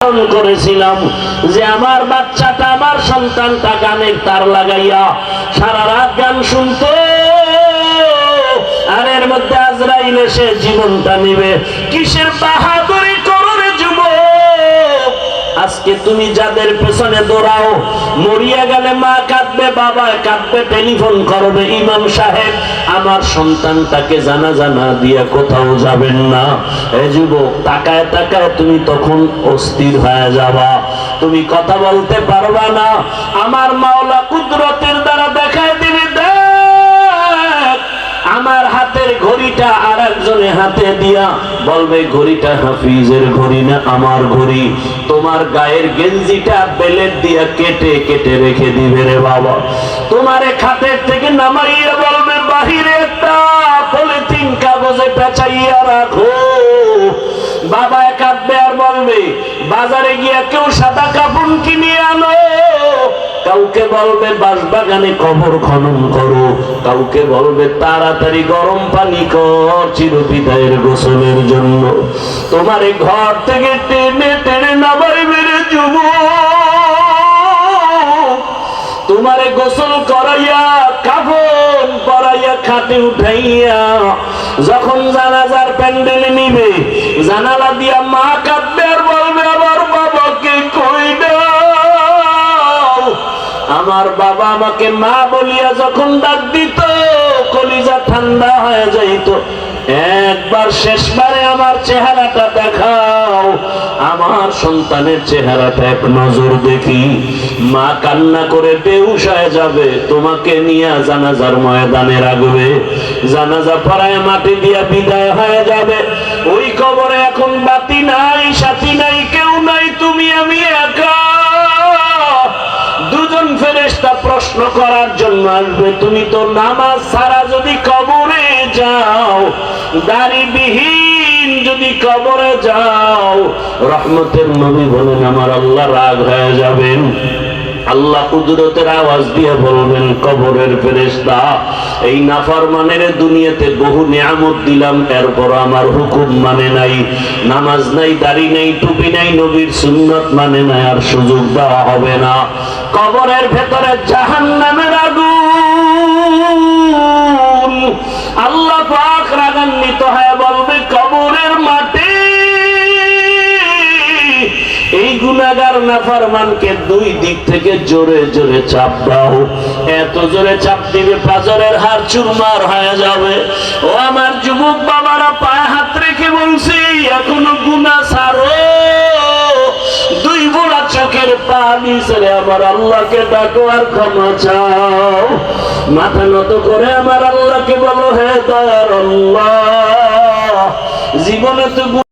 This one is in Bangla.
করেছিলাম যে আমার বাচ্চাটা, আমার সন্তানটা গানের তার লাগাইয়া সারা রাত গান শুনতো। আর এর মধ্যে আজরাইল এসে জীবনটা নিবে। কিসের যুবক আজকে তুমি যাদের পেছনে দৌড়াও, মরিয়া গেলে মা কাঁদবে, বাবা কাঁদবে, টেলিফোন করবে, ইমাম সাহেব, আমার সন্তানটাকে জানা জানা দিয়া কোথাও যাবেন না। এ যুবক, তাকায় তাকায় তুমি তখন অস্থির হয়ে যাবা। তুমি কথা বলতে পারবা না। আমার মাওলা কুদরতের দ্বারা দেখায় আর একজনের হাতে দিয়া বলবে, ঘড়িটা হাফিজের ঘড়ি না আমার ঘড়ি। তোমার গায়ের গেঞ্জিটা বেলেট দিয়া কেটে কেটে রেখে দিবে রে বাবা। তোমারে খাতের থেকে নামাইয়া বলবে, বাহিরে পলিথিন কাগজে পেঁচাইয়া রাখো। বাবা কাঁদবে আর বলবে, বাজারে গিয়া কেউ সাদা কাপড় কিনে আনো কাউকে বলবে বাঁশবাগানে কবর খনন করো, কাউকে বলবে তাড়াতাড়ি গরম পানি কর চিরবিদায়ের গোসলের জন্য। তোমার ঘর থেকে টেনে টেনে নামাই মেরে যুব তোমারে গোসল করাইয়া, কাফন পরাইয়া, খাটে উঠাইয়া, যখন জানাজার প্যান্ডেল নিবে, জানালা দিয়া মা কাঁদবে আমার বাবা আমাকে মা বলিয়া যখন ডাক দিত, কলিজা ঠান্ডা হয়ে যাইত। একবার শেষবারে আমার চেহারাটা দেখাও। আমার সন্তানের চেহারাটা এক নজর দেখি। মা কান্না করে বেউস যাবে। তোমাকে নিয়ে জানাজার ময়দানে রাখবে। জানাজা পড়ায় মাটি দিয়া বিদায় প্রশ্ন করার জন্য আসবে, তুমি তো নামাজ ছাড়া যদি কবরে যাও, দাড়িবিহীন যদি কবরে যাও, রহমতের নবী বলেন, আমার আল্লাহ রাগ হয়ে যাবেন। আল্লাহ কুদরতের আওয়াজ দিয়ে বলবেন, কবরের ফেরেশতা, এই নাফরমানের দুনিয়াতে বহু নিয়ামত দিলাম, এরপর আমার হুকুম মানে নাই, নামাজ নাই, দাড়ি নাই, টুপি নাই, নবীর সুন্নত মানে নাই, আর সুযোগ দেওয়া হবে না। কবরের ভেতরে জাহান্নামের আগুন। আল্লাহ পাক রাগান্বিত হয়ে বলবে এই গুনাগার নাফরমানকে দুই দিক থেকে জোরে জোরে চাপ দাও। এত জোরে চাপ দিবে পাজরের হার চুরমার হয়ে যাবে। ও আমার যুবক বাবারা, পায়ে হাত রেখে বলছি, এখনও গুনা সারো দুই বোড়া চোখের পানি ছেড়ে আমার আল্লাহকে ডাকো আর ক্ষমা চাও। মাথা নত করে আমার আল্লাহকে বলো, হে দয়ার আল্লাহ। জীবনে তো